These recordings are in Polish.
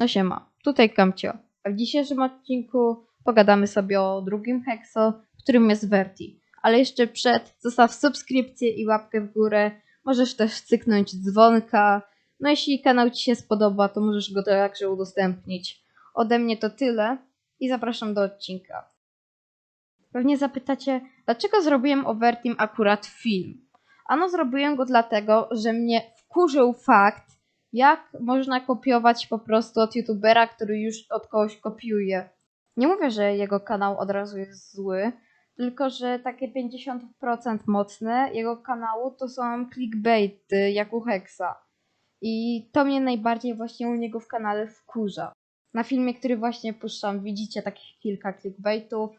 No siema, tutaj Kamcio. A w dzisiejszym odcinku pogadamy sobie o drugim Hexo, którym jest Verti. Ale jeszcze przed, zostaw subskrypcję i łapkę w górę. Możesz też cyknąć dzwonka. No jeśli kanał Ci się spodoba, to możesz go także udostępnić. Ode mnie to tyle i zapraszam do odcinka. Pewnie zapytacie, dlaczego zrobiłem o Vertim akurat film? Ano zrobiłem go dlatego, że mnie wkurzył fakt, jak można kopiować po prostu od youtubera, który już od kogoś kopiuje. Nie mówię, że jego kanał od razu jest zły, tylko że takie 50% mocne jego kanału to są clickbaity jak u Hexa. I to mnie najbardziej właśnie u niego w kanale wkurza. Na filmie, który właśnie puszczam, widzicie takich kilka clickbaitów.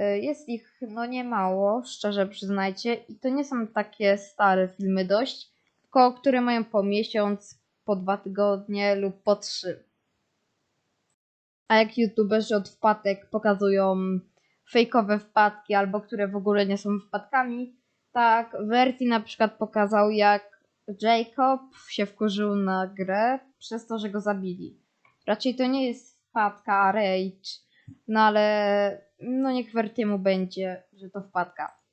Y, Jest ich no nie mało, szczerze przyznajcie, i to nie są takie stare filmy dość, tylko które mają po miesiąc, po dwa tygodnie lub po trzy. A jak youtuberzy od wpadek pokazują fejkowe wpadki albo które w ogóle nie są wpadkami, tak Verti na przykład pokazał jak Jacob się wkurzył na grę przez to, że go zabili. Raczej to nie jest wpadka, rage, no ale no niech Vertiemu będzie, że to wpadka.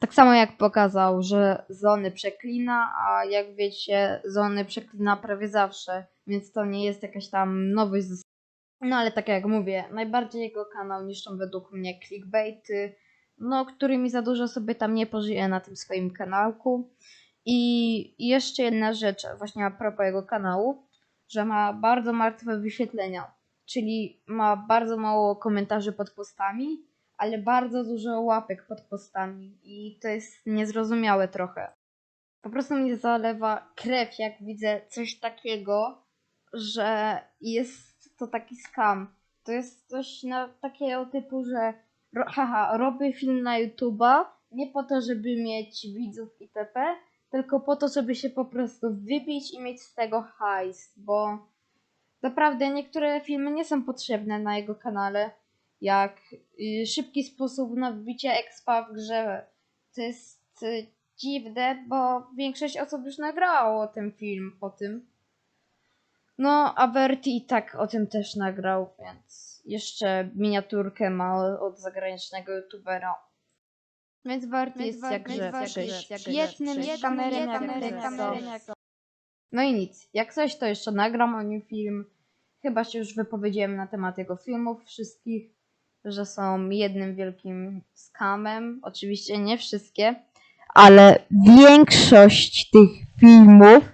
Tak samo jak pokazał, że Zony przeklina, a jak wiecie, Zony przeklina prawie zawsze, więc to nie jest jakaś tam nowość. No ale tak jak mówię, najbardziej jego kanał niszczą według mnie clickbaity, no którymi za dużo sobie tam nie pożyję na tym swoim kanałku. I jeszcze jedna rzecz, właśnie a propos jego kanału, że ma bardzo martwe wyświetlenia, czyli ma bardzo mało komentarzy pod postami, ale bardzo dużo łapek pod postami i to jest niezrozumiałe trochę. Po prostu mnie zalewa krew, jak widzę coś takiego, że jest to taki skam. To jest coś na takiego typu, że haha, robię film na YouTube'a nie po to, żeby mieć widzów itp., tylko po to, żeby się po prostu wybić i mieć z tego hajs, bo naprawdę niektóre filmy nie są potrzebne na jego kanale, jak y, szybki sposób na wbicie expa w grze. To jest y, dziwne, bo większość osób już nagrało ten film o tym. No, a Verti i tak o tym też nagrał, więc jeszcze miniaturkę ma od zagranicznego youtubera. Więc Verti jest jakże świetnym kamerem jak. No i nic, jak coś to jeszcze nagram o nim film. Chyba się już wypowiedziałem na temat jego filmów wszystkich, że są jednym wielkim skamem. Oczywiście nie wszystkie, ale większość tych filmów,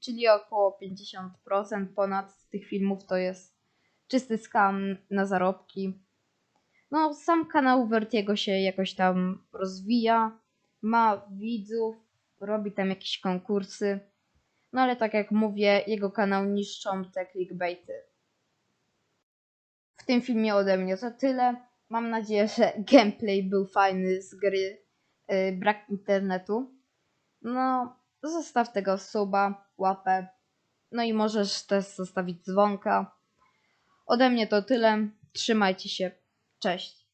czyli około 50% ponad tych filmów to jest czysty skam na zarobki. No, sam kanał Vertiego się jakoś tam rozwija, ma widzów, robi tam jakieś konkursy. No ale tak jak mówię, jego kanał niszczą te clickbaity. W tym filmie ode mnie to tyle. Mam nadzieję, że gameplay był fajny z gry yy, Brak internetu. No, zostaw tego suba, łapę. No i możesz też zostawić dzwonka. Ode mnie to tyle. Trzymajcie się. Cześć.